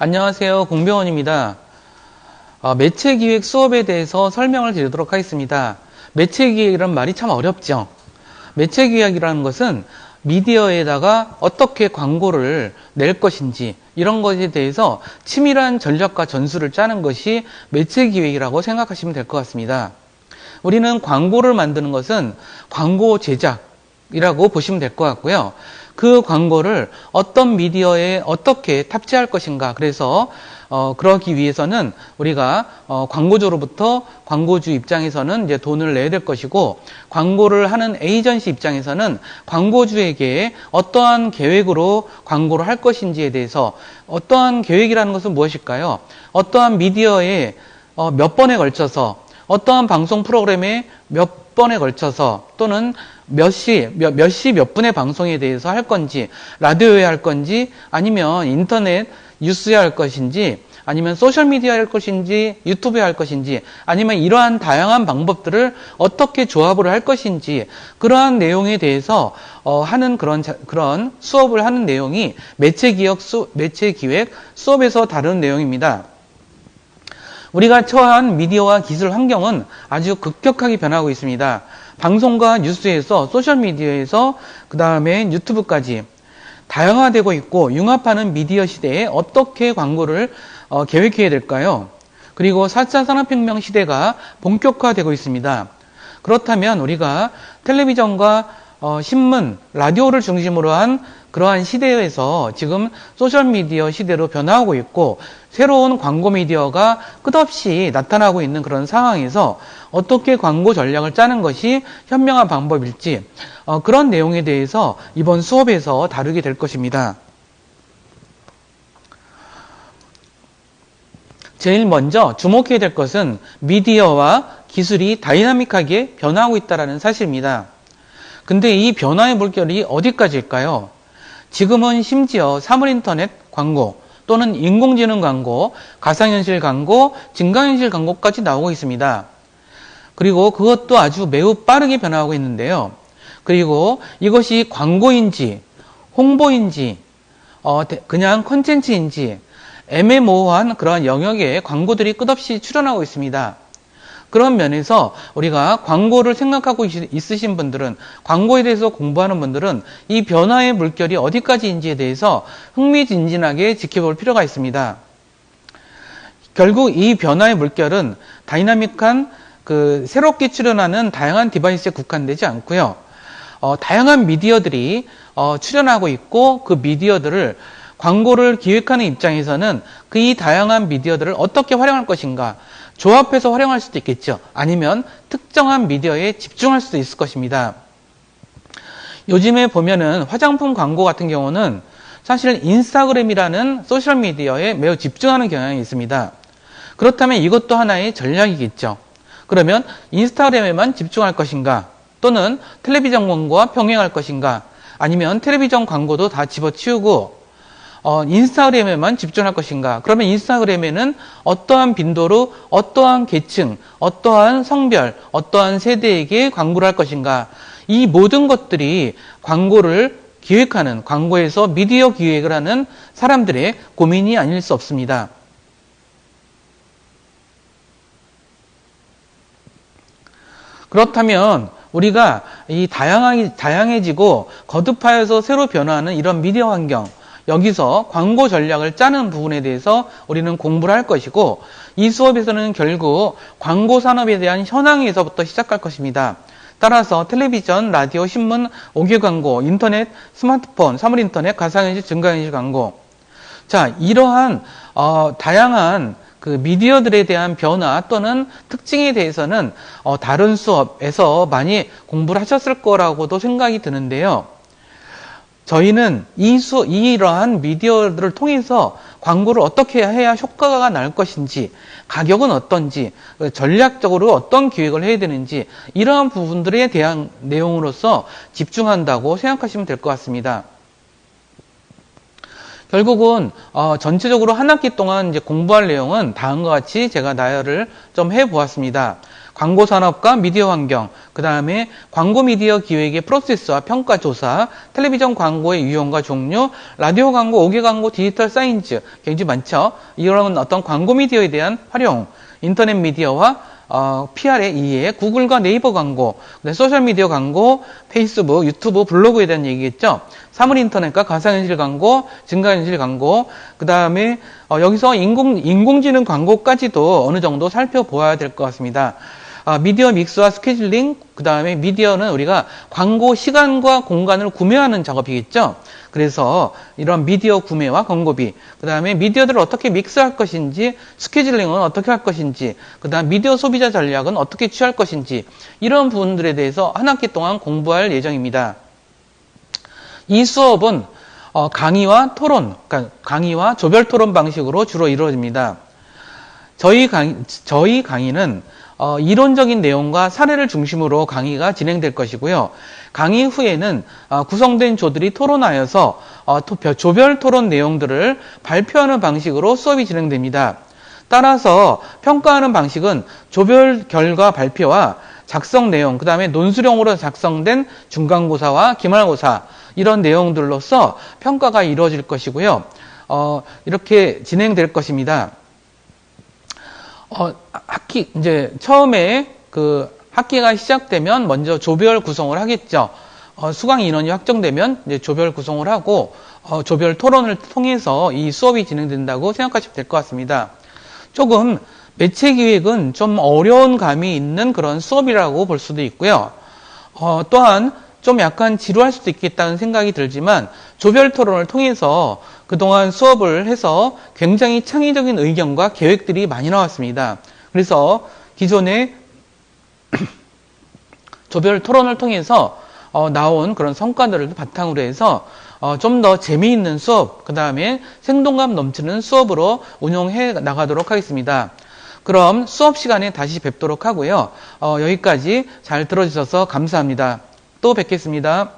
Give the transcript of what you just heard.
안녕하세요. 공병원입니다. 어, 매체 기획 수업에 대해서 설명을 드리도록 하겠습니다. 매체 기획이라는 말이 참 어렵죠. 매체 기획이라는 것은 미디어에다가 어떻게 광고를 낼 것인지 이런 것에 대해서 치밀한 전략과 전술을 짜는 것이 매체 기획이라고 생각하시면 될 것 같습니다. 우리는 광고를 만드는 것은 광고 제작이라고 보시면 될 것 같고요. 그 광고를 어떤 미디어에 어떻게 탑재할 것인가. 그래서 어, 그러기 위해서는 우리가 어, 광고주로부터 광고주 입장에서는 이제 돈을 내야 될 것이고 광고를 하는 에이전시 입장에서는 광고주에게 어떠한 계획으로 광고를 할 것인지에 대해서 어떠한 계획이라는 것은 무엇일까요? 어떠한 미디어에 어, 몇 번에 걸쳐서 어떠한 방송 프로그램에 몇 번에 걸쳐서 또는 몇 시, 몇, 몇 시, 몇 분의 방송에 대해서 할 건지, 라디오에 할 건지, 아니면 인터넷 뉴스에 할 것인지, 아니면 소셜미디어에 할 것인지, 유튜브에 할 것인지, 아니면 이러한 다양한 방법들을 어떻게 조합을 할 것인지, 그러한 내용에 대해서, 어, 하는 그런, 자, 그런 수업을 하는 내용이 매체 기획 수, 매체 기획 수업에서 다루는 내용입니다. 우리가 처한 미디어와 기술 환경은 아주 급격하게 변하고 있습니다. 방송과 뉴스에서 소셜미디어에서 그 다음에 유튜브까지 다양화되고 있고 융합하는 미디어 시대에 어떻게 광고를 어, 계획해야 될까요? 그리고 4차 산업혁명 시대가 본격화되고 있습니다. 그렇다면 우리가 텔레비전과 어, 신문, 라디오를 중심으로 한 그러한 시대에서 지금 소셜미디어 시대로 변화하고 있고 새로운 광고 미디어가 끝없이 나타나고 있는 그런 상황에서 어떻게 광고 전략을 짜는 것이 현명한 방법일지 어, 그런 내용에 대해서 이번 수업에서 다루게 될 것입니다. 제일 먼저 주목해야 될 것은 미디어와 기술이 다이나믹하게 변화하고 있다는 사실입니다. 근데 이 변화의 물결이 어디까지일까요? 지금은 심지어 사물인터넷 광고 또는 인공지능 광고, 가상현실 광고, 증강현실 광고까지 나오고 있습니다. 그리고 그것도 아주 매우 빠르게 변화하고 있는데요. 그리고 이것이 광고인지, 홍보인지, 어, 그냥 컨텐츠인지 애매모호한 그러한 영역에 광고들이 끝없이 출현하고 있습니다. 그런 면에서 우리가 광고를 생각하고 있으신 분들은 광고에 대해서 공부하는 분들은 이 변화의 물결이 어디까지인지에 대해서 흥미진진하게 지켜볼 필요가 있습니다. 결국 이 변화의 물결은 다이나믹한 그 새롭게 출현하는 다양한 디바이스에 국한되지 않고요. 어, 다양한 미디어들이 어, 출현하고 있고 그 미디어들을 광고를 기획하는 입장에서는 그 이 다양한 미디어들을 어떻게 활용할 것인가 조합해서 활용할 수도 있겠죠. 아니면 특정한 미디어에 집중할 수도 있을 것입니다. 요즘에 보면은 화장품 광고 같은 경우는 사실 인스타그램이라는 소셜미디어에 매우 집중하는 경향이 있습니다. 그렇다면 이것도 하나의 전략이겠죠. 그러면 인스타그램에만 집중할 것인가? 또는 텔레비전 광고와 병행할 것인가? 아니면 텔레비전 광고도 다 집어치우고 어, 인스타그램에만 집중할 것인가? 그러면 인스타그램에는 어떠한 빈도로 어떠한 계층, 어떠한 성별, 어떠한 세대에게 광고를 할 것인가? 이 모든 것들이 광고를 기획하는 광고에서 미디어 기획을 하는 사람들의 고민이 아닐 수 없습니다. 그렇다면 우리가 이 다양하게, 다양해지고 거듭하여서 새로 변화하는 이런 미디어 환경, 여기서 광고 전략을 짜는 부분에 대해서 우리는 공부를 할 것이고 이 수업에서는 결국 광고 산업에 대한 현황에서부터 시작할 것입니다. 따라서 텔레비전, 라디오, 신문, 오개 광고, 인터넷, 스마트폰, 사물인터넷, 가상현실, 증가현실 광고. 자, 이러한 어, 다양한 그 미디어들에 대한 변화 또는 특징에 대해서는 어, 다른 수업에서 많이 공부를 하셨을 거라고도 생각이 드는데요. 저희는 이 수, 이러한 미디어들을 통해서 광고를 어떻게 해야 효과가 날 것인지, 가격은 어떤지, 전략적으로 어떤 기획을 해야 되는지, 이러한 부분들에 대한 내용으로서 집중한다고 생각하시면 될 것 같습니다. 결국은 어, 전체적으로 한 학기 동안 이제 공부할 내용은 다음과 같이 제가 나열을 좀 해보았습니다. 광고 산업과 미디어 환경, 그 다음에 광고 미디어 기획의 프로세스와 평가 조사, 텔레비전 광고의 유형과 종류, 라디오 광고, 오개 광고, 디지털 사인즈 굉장히 많죠. 이런 어떤 광고 미디어에 대한 활용, 인터넷 미디어와 어, PR의 이해, 구글과 네이버 광고, 소셜 미디어 광고, 페이스북, 유튜브, 블로그에 대한 얘기겠죠. 사물 인터넷과 가상현실 광고, 증가현실 광고, 그 다음에 어, 여기서 인공 인공지능 광고까지도 어느 정도 살펴보아야 될 것 같습니다. 아, 미디어 믹스와 스케줄링, 그 다음에 미디어는 우리가 광고 시간과 공간을 구매하는 작업이겠죠. 그래서 이런 미디어 구매와 광고비, 그 다음에 미디어들을 어떻게 믹스할 것인지, 스케줄링은 어떻게 할 것인지, 그 다음 미디어 소비자 전략은 어떻게 취할 것인지, 이런 부분들에 대해서 한 학기 동안 공부할 예정입니다. 이 수업은 어, 강의와 토론, 그러니까 강의와 조별 토론 방식으로 주로 이루어집니다. 저희 강의, 저희 강의는 어, 이론적인 내용과 사례를 중심으로 강의가 진행될 것이고요. 강의 후에는 어, 구성된 조들이 토론하여서 어, 조별 토론 내용들을 발표하는 방식으로 수업이 진행됩니다. 따라서 평가하는 방식은 조별 결과 발표와 작성 내용, 그 다음에 논술형으로 작성된 중간고사와 기말고사 이런 내용들로서 평가가 이루어질 것이고요. 어, 이렇게 진행될 것입니다. 어, 학기, 이제 처음에 그 학기가 시작되면 먼저 조별 구성을 하겠죠. 어, 수강 인원이 확정되면 이제 조별 구성을 하고 어, 조별 토론을 통해서 이 수업이 진행된다고 생각하시면 될 것 같습니다. 조금 매체 기획은 좀 어려운 감이 있는 그런 수업이라고 볼 수도 있고요. 어, 또한 좀 약간 지루할 수도 있겠다는 생각이 들지만 조별 토론을 통해서 그동안 수업을 해서 굉장히 창의적인 의견과 계획들이 많이 나왔습니다. 그래서 기존에 조별 토론을 통해서 어, 나온 그런 성과들을 바탕으로 해서 어, 좀 더 재미있는 수업, 그 다음에 생동감 넘치는 수업으로 운영해 나가도록 하겠습니다. 그럼 수업 시간에 다시 뵙도록 하고요. 어, 여기까지 잘 들어주셔서 감사합니다. 또 뵙겠습니다.